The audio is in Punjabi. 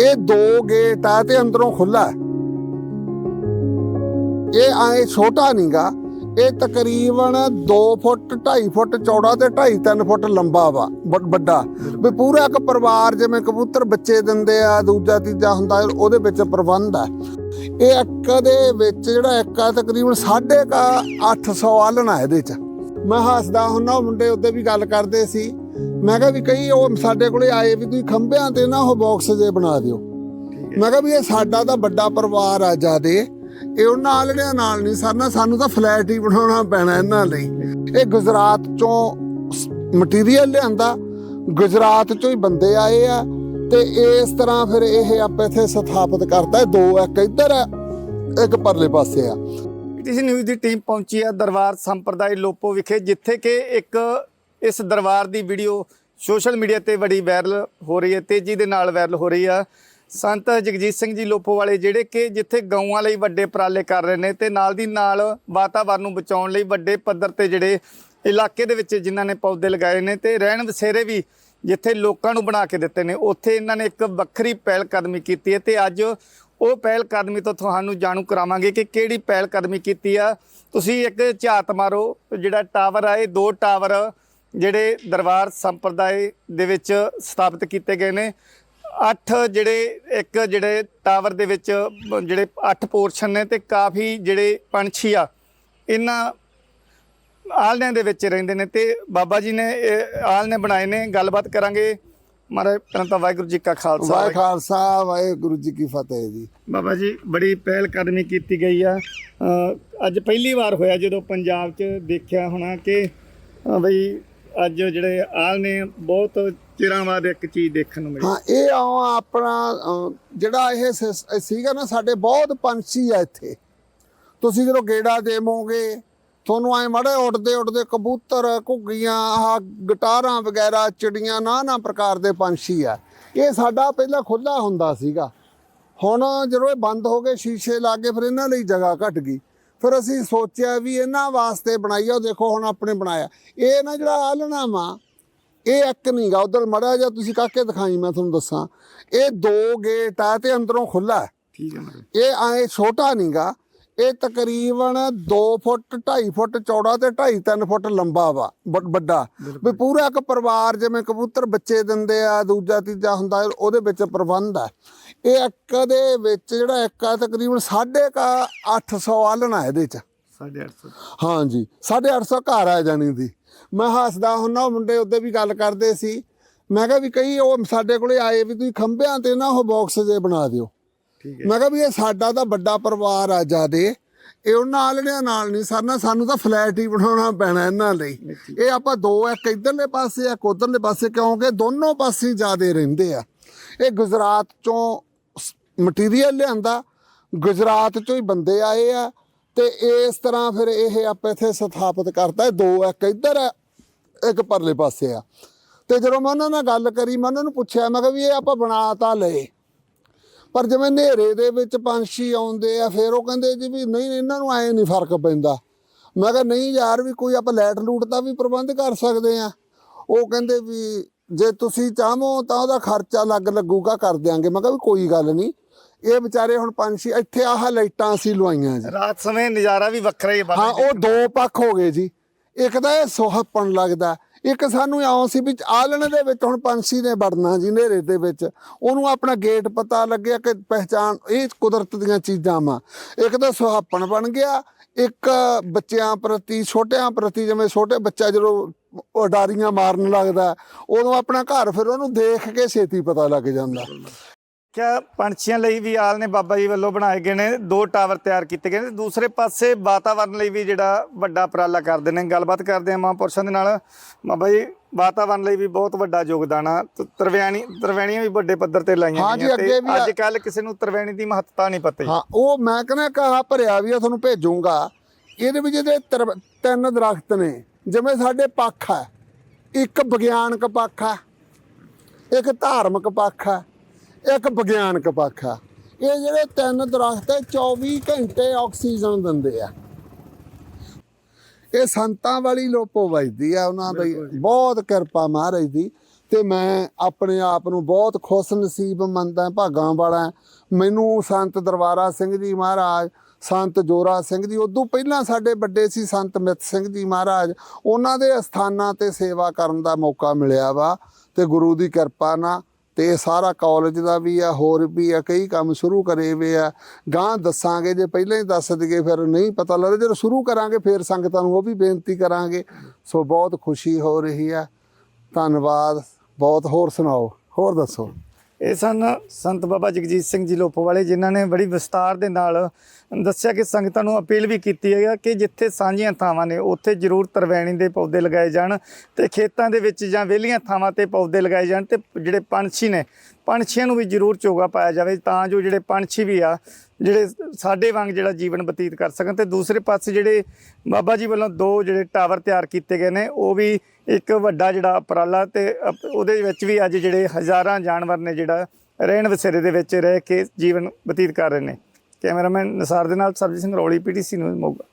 ਇਹ ਦੋ ਗੇਟ ਆ ਤੇ ਅੰਦਰੋਂ ਖੁੱਲਾ ਇਹ ਆਏ ਛੋਟਾ ਨਹੀਂਗਾ। ਇਹ ਤਕਰੀਬਨ 2 ਫੁੱਟ 2.5 ਫੁੱਟ, ਚੌੜਾ ਤੇ 2.5 3 ਫੁੱਟ ਲੰਬਾ ਵਾ ਵੱਡ- ਵੱਡਾ। ਵੀ ਪੂਰਾ ਇੱਕ ਪਰਿਵਾਰ ਜਿਵੇਂ ਕਬੂਤਰ ਬੱਚੇ ਦਿੰਦੇ ਆ, ਦੂਜਾ ਤੀਜਾ ਹੁੰਦਾ, ਉਹਦੇ ਵਿੱਚ ਪ੍ਰਬੰਧ ਆ ਇਹ ਇੱਕ ਦੇ ਵਿੱਚ ਜਿਹੜਾ ਇੱਕ ਆ, ਤਕਰੀਬਨ ਸਾਢੇ ਕਾ 800 ਆਲਣਾ ਇਹਦੇ ਚ। ਮੈਂ ਹੱਸਦਾ ਹੁੰਦਾ ਉਹ ਮੁੰਡੇ ਉਹਦੇ ਵੀ ਗੱਲ ਕਰਦੇ ਸੀ। ਮੈਂ ਕਿਹਾ ਵੀ ਕਈ ਉਹ ਸਾਡੇ ਕੋਲੇ ਆਏ ਵੀ ਤੁਸੀਂ ਖੰਭਿਆਂ ਤੇ ਨਾ ਉਹ ਬਾਕਸ ਜੇ ਬਣਾ ਦਿਓ। ਮੈਂ ਕਿਹਾ ਵੀ ਇਹ ਸਾਡਾ ਤਾਂ ਵੱਡਾ ਪਰਿਵਾਰ ਆ ਜਿਆਦੇ ਇਹ ਉਹਨਾਂ ਆਲੜਿਆਂ ਨਾਲ ਨਹੀਂ ਸਰਨਾ ਸਾਨੂੰ ਤਾਂ ਫਲੈਟ ਹੀ ਬਣਾਉਣਾ ਪੈਣਾ ਇਹਨਾਂ ਲਈ। ਇਹ ਗੁਜਰਾਤ ਚੋਂ ਮਟੀਰੀਅਲ ਲਿਆਂਦਾ ਗੁਜਰਾਤ ਚੋਂ ਹੀ ਬੰਦੇ ਆਏ ਆ ਤੇ ਇਸ ਤਰ੍ਹਾਂ ਫਿਰ ਇਹ ਆਪੇ ਇੱਥੇ ਸਥਾਪਿਤ ਕਰਤਾ। ਹੈ। ਦੋ ਇੱਕ ਇੱਧਰ ਆ ਇੱਕ ਪਰਲੇ ਪਾਸੇ ਆ। ਪੀਟੀਸੀ ਨਿਊਜ਼ ਦੀ ਟੀਮ ਪਹੁੰਚੀ ਹੈ ਦਰਬਾਰ ਸੰਪਰਦਾਇ ਲੋਪੋ ਵਿਖੇ ਜਿੱਥੇ ਕਿ ਇੱਕ ਇਸ ਦਰਬਾਰ ਦੀ ਵੀਡੀਓ ਸੋਸ਼ਲ ਮੀਡੀਆ ਤੇ ਬੜੀ ਵਾਇਰਲ ਹੋ ਰਹੀ ਹੈ, ਤੇਜ਼ੀ ਦੇ ਨਾਲ ਵਾਇਰਲ ਹੋ ਰਹੀ ਆ। ਸੰਤ ਜਗਜੀਤ ਸਿੰਘ ਜੀ ਲੋਪੋ ਵਾਲੇ ਜਿਹੜੇ ਕਿ ਜਿੱਥੇ ਗਊਆਂ ਲਈ ਵੱਡੇ ਉਪਰਾਲੇ ਕਰ ਰਹੇ ਨੇ ਤੇ ਨਾਲ ਦੀ ਨਾਲ ਵਾਤਾਵਰਨ ਨੂੰ ਬਚਾਉਣ ਲਈ ਵੱਡੇ ਪੱਧਰ ਤੇ ਜਿਹੜੇ ਇਲਾਕੇ ਦੇ ਵਿੱਚ ਜਿਨ੍ਹਾਂ ਨੇ ਪੌਦੇ ਲਗਾਏ ਨੇ ਤੇ ਰਹਿਣ ਵਸੇਰੇ ਵੀ ਜਿੱਥੇ ਲੋਕਾਂ ਨੂੰ ਬਣਾ ਕੇ ਦਿੱਤੇ ਨੇ, ਉੱਥੇ ਇਹਨਾਂ ਨੇ ਇੱਕ ਵੱਖਰੀ ਪਹਿਲ ਕਦਮੀ ਕੀਤੀ ਹੈ ਤੇ ਅੱਜ ਉਹ ਪਹਿਲ ਕਦਮੀ ਤੋਂ ਤੁਹਾਨੂੰ ਜਾਣੂ ਕਰਾਵਾਂਗੇ ਕਿ ਕਿਹੜੀ ਪਹਿਲ ਕਦਮੀ ਕੀਤੀ ਆ। ਤੁਸੀਂ ਇੱਕ ਝਾਤ ਮਾਰੋ, ਜਿਹੜਾ ਟਾਵਰ ਆ, ਇਹ ਦੋ ਟਾਵਰ ਜਿਹੜੇ ਦਰਬਾਰ ਸੰਪਰਦਾਇ ਦੇ ਵਿੱਚ ਸਥਾਪਿਤ ਕੀਤੇ ਗਏ ਨੇ। ਅੱਠ ਜਿਹੜੇ ਇੱਕ ਜਿਹੜੇ ਟਾਵਰ ਦੇ ਵਿੱਚ ਜਿਹੜੇ ਅੱਠ ਪੋਰਸ਼ਨ ਨੇ ਤੇ ਕਾਫੀ ਜਿਹੜੇ ਪੰਛੀ ਆ ਇਹਨਾਂ ਆਲਨਿਆਂ ਦੇ ਵਿੱਚ ਰਹਿੰਦੇ ਨੇ ਤੇ ਬਾਬਾ ਜੀ ਨੇ ਇਹ ਆਲਨੇ ਬਣਾਏ ਨੇ। ਗੱਲਬਾਤ ਕਰਾਂਗੇ। ਮਹਾਰਾਜ ਪ੍ਰੰਤਾ ਵਾਹਿਗੁਰੂ ਜੀ ਕਾ ਖਾਲਸਾ ਵਾਹਿ ਖਾਲਸਾ ਵਾਹਿਗੁਰੂ ਜੀ ਕੀ ਫਤਿਹ ਜੀ। ਬਾਬਾ ਜੀ ਬੜੀ ਪਹਿਲ ਕਦਮੀ ਕੀਤੀ ਗਈ ਆ। ਅੱਜ ਪਹਿਲੀ ਵਾਰ ਹੋਇਆ ਜਦੋਂ ਪੰਜਾਬ 'ਚ ਦੇਖਿਆ ਹੋਣਾ ਕਿ ਬਈ ਅੱਜ ਜਿਹੜੇ ਆਲ ਨੇ ਬਹੁਤ ਚਿਰਾਂ ਬਾਅਦ ਇੱਕ ਚੀਜ਼ ਦੇਖਣ ਨੂੰ ਮਿਲੀ। ਹਾਂ, ਇਹ ਆਉਂ ਆਪਣਾ ਜਿਹੜਾ ਇਹ ਸਿਸ- ਸੀਗਾ ਨਾ, ਸਾਡੇ ਬਹੁਤ ਪੰਛੀ ਆ ਇੱਥੇ। ਤੁਸੀਂ ਜਦੋਂ ਗੇੜਾ ਦੇਵੋਗੇ, ਤੁਹਾਨੂੰ ਐ ਮੜੇ ਉੱਡਦੇ ਉੱਡਦੇ ਕਬੂਤਰ, ਘੁੱਗੀਆਂ, ਆਹ ਗਟਾਰਾਂ ਵਗੈਰਾ, ਚਿੜੀਆਂ ਨਾ ਨਾ ਪ੍ਰਕਾਰ ਦੇ ਪੰਛੀ ਆ। ਇਹ ਸਾਡਾ ਪਹਿਲਾਂ ਖੁੱਲਾ ਹੁੰਦਾ ਸੀਗਾ। ਹੁਣ ਜਦੋਂ ਇਹ ਬੰਦ ਹੋ ਗਏ, ਸ਼ੀਸ਼ੇ ਲੱਗੇ ਫਿਰ ਇਹਨਾਂ ਲਈ ਜਗ੍ਹਾ ਘਟ ਗਈ। ਫਿਰ ਅਸੀਂ ਸੋਚਿਆ ਵੀ ਇਹਨਾਂ ਵਾਸਤੇ ਬਣਾਈਆ ਉਹ ਦੇਖੋ ਹੁਣ ਆਪਣੇ ਬਣਾਇਆ। ਇਹ ਨਾ ਜਿਹੜਾ ਆਲਣਾ ਵਾ ਇਹ ਇੱਕ ਨਹੀਂਗਾ ਉਧਰ ਮੜਾ ਜਾ ਤੁਸੀਂ ਕਾਕੇ ਦਿਖਾਈ ਮੈਂ ਤੁਹਾਨੂੰ ਦੱਸਾਂ। ਇਹ ਦੋ ਗੇਟ ਆ ਤੇ ਅੰਦਰੋਂ ਖੁੱਲਾ ਠੀਕ ਹੈ ਇਹ ਐ ਛੋਟਾ ਨਹੀਂਗਾ ਇਹ ਤਕਰੀਬਨ 2 ਫੁੱਟ 2.5 ਫੁੱਟ ਚੌੜਾ ਤੇ 2.5 3 ਫੁੱਟ ਲੰਬਾ ਵਾ ਵੱਡ- ਵੀ ਪੂਰਾ ਇੱਕ ਪਰਿਵਾਰ ਜਿਵੇਂ ਕਬੂਤਰ ਬੱਚੇ ਦਿੰਦੇ ਆ ਦੂਜਾ ਤੀਜਾ ਹੁੰਦਾ ਉਹਦੇ ਵਿੱਚ ਪ੍ਰਬੰਧ ਆ। ਇਹ ਇੱਕ ਦੇ ਵਿੱਚ ਜਿਹੜਾ ਇੱਕ ਆ ਤਕਰੀਬਨ ਸਾਢੇ ਕਾ 800 ਆਲਣਾ ਇਹਦੇ ਚ। 850 ਹਾਂਜੀ 850 ਘਰ ਆ ਜਾਣੀ ਦੀ। ਮੈਂ ਹੱਸਦਾ ਉਹ ਮੁੰਡੇ ਉੱਤੇ ਵੀ ਗੱਲ ਕਰਦੇ ਸੀ। ਮੈਂ ਕਿਹਾ ਵੀ ਕਈ ਉਹ ਸਾਡੇ ਕੋਲੇ ਆਏ ਵੀ ਤੁਸੀਂ ਖੰਭਿਆਂ ਤੇ ਨਾ ਉਹ ਬਾਕਸ ਜੇ ਬਣਾ ਦਿਓ। ਮੈਂ ਕਿਹਾ ਵੀ ਇਹ ਸਾਡਾ ਤਾਂ ਵੱਡਾ ਪਰਿਵਾਰ ਆ ਜਿਆਦੇ। ਇਹ ਉਹਨਾਂ ਆਲੜਿਆਂ ਨਾਲ ਨਹੀਂ ਸਰਨਾ ਸਾਨੂੰ ਤਾਂ ਫਲੈਟ ਹੀ ਬਣਾਉਣਾ ਪੈਣਾ ਇਹਨਾਂ ਲਈ। ਇਹ ਆਪਾਂ ਦੋ ਇੱਕ ਇਧਰਲੇ ਪਾਸੇ ਆ ਉਧਰਲੇ ਪਾਸੇ ਕਿਉਂਕਿ ਦੋਨੋਂ ਪਾਸੇ ਜਿਆਦੇ ਰਹਿੰਦੇ ਆ। ਇਹ ਗੁਜਰਾਤ ਚੋਂ ਮਟੀਰੀਅਲ ਲਿਆਂਦਾ ਗੁਜਰਾਤ ਚੋਂ ਹੀ ਬੰਦੇ ਆਏ ਆ ਤੇ ਇਸ ਤਰ੍ਹਾਂ ਫਿਰ ਇਹ ਆਪੇ ਇੱਥੇ ਸਥਾਪਿਤ ਕਰਤਾ। ਦੋ ਇੱਕ ਇੱਧਰ ਆ ਇੱਕ ਪਰਲੇ ਪਾਸੇ ਆ। ਤੇ ਜਦੋਂ ਮੈਂ ਉਹਨਾਂ ਨਾਲ ਗੱਲ ਕਰੀ ਮੈਂ ਉਹਨਾਂ ਨੂੰ ਪੁੱਛਿਆ ਮੈਂ ਕਿਹਾ ਵੀ ਇਹ ਆਪਾਂ ਬਣਾ ਤਾਂ ਲਏ। ਪਰ ਜਿਵੇਂ ਹਨੇਰੇ ਦੇ ਵਿੱਚ ਪੰਛੀ ਆਉਂਦੇ ਆ ਫਿਰ ਉਹ ਕਹਿੰਦੇ ਜੀ ਵੀ ਨਹੀਂ ਇਹਨਾਂ ਨੂੰ ਐ ਨਹੀਂ ਫ਼ਰਕ ਪੈਂਦਾ। ਮੈਂ ਕਿਹਾ ਨਹੀਂ ਯਾਰ ਵੀ ਕੋਈ ਆਪਾਂ ਲਾਈਟ ਲੂਟ ਦਾ ਵੀ ਪ੍ਰਬੰਧ ਕਰ ਸਕਦੇ ਆ। ਉਹ ਕਹਿੰਦੇ ਵੀ ਜੇ ਤੁਸੀਂ ਚਾਹੋ ਤਾਂ ਉਹਦਾ ਖਰਚਾ ਲੱਗ ਲੱਗੂਗਾ ਕਰ ਦਿਆਂਗੇ। ਮੈਂ ਕਿਹਾ ਵੀ ਕੋਈ ਗੱਲ ਨਹੀਂ। ਇਹ ਵਿਚਾਰੇ ਹੁਣ ਪੰਛੀ ਇੱਥੇ ਆਹ ਲਾਈਟਾਂ ਅਸੀਂ ਲਵਾਈਆਂ ਜੀ। ਰਾਤ ਸਮੇਂ ਨਜ਼ਾਰਾ ਵੀ ਵੱਖਰਾ ਹੀ ਬਾਬਾ ਹਾਂ ਉਹ ਦੋ ਪੱਖ ਹੋ ਗਏ ਜੀ। ਇੱਕ ਤਾਂ ਇਹ ਸੁਹੱਪਣ ਲੱਗਦਾ। ਇੱਕ ਸਾਨੂੰ ਇਉਂ ਸੀ ਵੀ ਆਲਣ ਦੇ ਵਿੱਚ ਹੁਣ ਪੰਛੀ ਨੇ ਵੜਨਾ ਜੀ, ਹਨੇਰੇ ਦੇ ਵਿੱਚ। ਉਹਨੂੰ ਆਪਣਾ ਗੇਟ ਪਤਾ ਲੱਗਿਆ ਕਿ ਪਹਿਚਾਨ ਇਹ ਕੁਦਰਤ ਦੀਆਂ ਚੀਜ਼ਾਂ ਵਾ। ਇੱਕ ਤਾਂ ਸੁਹੱਪਣ ਬਣ ਗਿਆ, ਇੱਕ ਬੱਚਿਆਂ ਪ੍ਰਤੀ, ਛੋਟਿਆਂ ਪ੍ਰਤੀ, ਜਿਵੇਂ ਛੋਟੇ ਬੱਚਾ ਜਦੋਂ ਉਡਾਰੀਆਂ ਮਾਰਨ ਲੱਗਦਾ, ਉਦੋਂ ਆਪਣਾ ਘਰ ਫਿਰ ਉਹਨੂੰ ਦੇਖ ਕੇ ਛੇਤੀ ਪਤਾ ਲੱਗ ਜਾਂਦਾ। ਕਿਆ ਪੰਛੀਆਂ ਲਈ ਵੀ ਆਲ ਨੇ ਬਾਬਾ ਜੀ ਵੱਲੋਂ ਬਣਾਏ ਗਏ ਨੇ ਦੋ ਟਾਵਰ ਤਿਆਰ ਕੀਤੇ ਗਏ ਨੇ ਦੂਸਰੇ ਪਾਸੇ ਵਾਤਾਵਰਨ ਲਈ ਵੀ ਜਿਹੜਾ ਵੱਡਾ ਉਪਰਾਲਾ ਕਰਦੇ ਨੇ ਗੱਲਬਾਤ ਕਰਦੇ ਆ ਮਹਾਂਪੁਰਸ਼ਾਂ ਦੇ ਨਾਲ। ਬਾਬਾ ਜੀ ਵਾਤਾਵਰਨ ਲਈ ਵੀ ਬਹੁਤ ਵੱਡਾ ਯੋਗਦਾਨ ਆ ਤਰਵੈਣੀ ਤਰਵੈਣੀਆਂ ਵੀ ਵੱਡੇ ਪੱਧਰ ਤੇ ਲਾਈਆਂ ਗਈਆਂ ਤੇ ਆ- ਅੱਜ ਕੱਲ ਕਿਸੇ ਨੂੰ ਤਰਵੈਣੀ ਦੀ ਮਹੱਤਤਾ ਨਹੀਂ ਪਤਾ ਹਾਂ ਉਹ ਮੈਂ ਕਹਿੰਦਾ ਕਹਾ ਭਰਿਆ ਵੀ ਆ ਤੁਹਾਨੂੰ ਭੇਜੂਗਾ। ਇਹਦੇ ਵਿੱਚ ਇਹਦੇ ਤਿੰਨ ਦਰਖਤ ਨੇ ਜਿਵੇਂ ਸਾਡੇ ਪੱਖ ਹੈ ਇੱਕ ਵਿਗਿਆਨਕ ਪੱਖ ਹੈ ਇੱਕ ਧਾਰਮਿਕ ਪੱਖ ਹੈ ਇੱਕ ਵਿਗਿਆਨਕ ਪੱਖ ਹੈ ਇਹ ਜਿਹੜੇ ਤਿੰਨ ਦਰਖਤ ਹੈ 24 ਘੰਟੇ ਆਕਸੀਜਨ ਦਿੰਦੇ ਆ। ਇਹ ਸੰਤਾਂ ਵਾਲੀ ਲੋਪੋ ਵੱਜਦੀ ਆ ਉਹਨਾਂ ਦੀ ਬਹੁਤ ਕਿਰਪਾ ਮਹਾਰਾਜ ਦੀ। ਤੇ ਮੈਂ ਆਪਣੇ ਆਪ ਨੂੰ ਬਹੁਤ ਖੁਸ਼ ਨਸੀਬ ਮੰਨਦਾ ਭਾਗਾਂ ਵਾਲਾ। ਮੈਨੂੰ ਸੰਤ ਦਰਬਾਰਾ ਸਿੰਘ ਜੀ ਮਹਾਰਾਜ ਸੰਤ ਜੋਰਾ ਸਿੰਘ ਜੀ ਉਦੋਂ ਪਹਿਲਾਂ ਸਾਡੇ ਵੱਡੇ ਸੀ ਸੰਤ ਮਿੱਤ ਸਿੰਘ ਜੀ ਮਹਾਰਾਜ। ਉਹਨਾਂ ਦੇ ਅਸਥਾਨਾਂ ਤੇ ਸੇਵਾ ਕਰਨ ਦਾ ਮੌਕਾ ਮਿਲਿਆ ਵਾ। ਤੇ ਗੁਰੂ ਦੀ ਕਿਰਪਾ ਨਾਲ ਤੇ ਇਹ ਸਾਰਾ ਕਾਲਜ ਦਾ ਵੀ ਆ, ਹੋਰ ਵੀ ਆ, ਕਈ ਕੰਮ ਸ਼ੁਰੂ ਕਰੇ ਵੇ ਆ। ਗਾਂ ਦੱਸਾਂਗੇ, ਜੇ ਪਹਿਲਾਂ ਹੀ ਦੱਸ ਦਈਏ, ਫਿਰ ਨਹੀਂ ਪਤਾ ਲੱਗਦਾ। ਜਦੋਂ ਸ਼ੁਰੂ ਕਰਾਂਗੇ, ਫਿਰ ਸੰਗਤਾਂ ਨੂੰ ਉਹ ਵੀ ਬੇਨਤੀ ਕਰਾਂਗੇ। ਸੋ ਬਹੁਤ ਖੁਸ਼ੀ ਹੋ ਰਹੀ ਆ। ਧੰਨਵਾਦ। ਬਹੁਤ, ਹੋਰ ਸੁਣਾਓ, ਹੋਰ ਦੱਸੋ। ਇਹ ਸਨ ਸੰਤ ਬਾਬਾ ਜਗਜੀਤ ਸਿੰਘ ਜੀ ਲੋਪੋਵਾਲੇ ਜਿਨ੍ਹਾਂ ਨੇ ਬੜੀ ਵਿਸਤਾਰ ਦੇ ਨਾਲ ਦੱਸਿਆ ਕਿ ਸੰਗਤਾਂ ਨੂੰ ਅਪੀਲ ਵੀ ਕੀਤੀ ਹੈ ਕਿ ਜਿੱਥੇ ਸਾਂਝੀਆਂ ਥਾਵਾਂ ਨੇ, ਉੱਥੇ ਜ਼ਰੂਰ ਤਰਵੈਣੀ ਦੇ ਪੌਦੇ ਲਗਾਏ ਜਾਣ ਤੇ ਖੇਤਾਂ ਦੇ ਵਿੱਚ ਜਾਂ ਵਿਹਲੀਆਂ ਥਾਵਾਂ ਤੇ ਪੌਦੇ ਲਗਾਏ ਜਾਣ ਤੇ ਜਿਹੜੇ ਪੰਛੀ ਨੇ ਪੰਛੀਆਂ ਨੂੰ ਵੀ ਜ਼ਰੂਰ ਚੋਗਾ ਪਾਇਆ ਜਾਵੇ ਤਾਂ ਜੋ ਜਿਹੜੇ ਪੰਛੀ ਵੀ ਆ, ਜਿਹੜੇ ਸਾਡੇ ਵਾਂਗ ਜਿਹੜਾ ਜੀਵਨ ਬਤੀਤ ਕਰ ਸਕਣ ਤੇ ਦੂਸਰੇ ਪਾਸੇ ਜਿਹੜੇ ਬਾਬਾ ਜੀ ਵੱਲੋਂ ਦੋ ਜਿਹੜੇ ਟਾਵਰ ਤਿਆਰ ਕੀਤੇ ਗਏ ਨੇ, ਉਹ ਵੀ ਇੱਕ ਵੱਡਾ ਜਿਹੜਾ ਉਪਰਾਲਾ ਤੇ ਅਪ- ਉਹਦੇ ਵਿੱਚ ਵੀ ਅੱਜ ਜਿਹੜੇ ਹਜ਼ਾਰਾਂ ਜਾਨਵਰ ਨੇ ਜਿਹੜਾ ਰਹਿਣ ਵਸੇਰੇ ਦੇ ਵਿੱਚ ਰਹਿ ਕੇ ਜੀਵਨ ਬਤੀਤ ਕਰ ਰਹੇ ਨੇ। ਕੈਮਰਾਮੈਨ ਨਸਾਰ ਦੇ ਨਾਲ ਸਰਜੀਤ ਸਿੰਘ ਰੌਲੀ, ਪੀਟੀਸੀ ਨਿਊਜ਼ ਮੋਗਾ।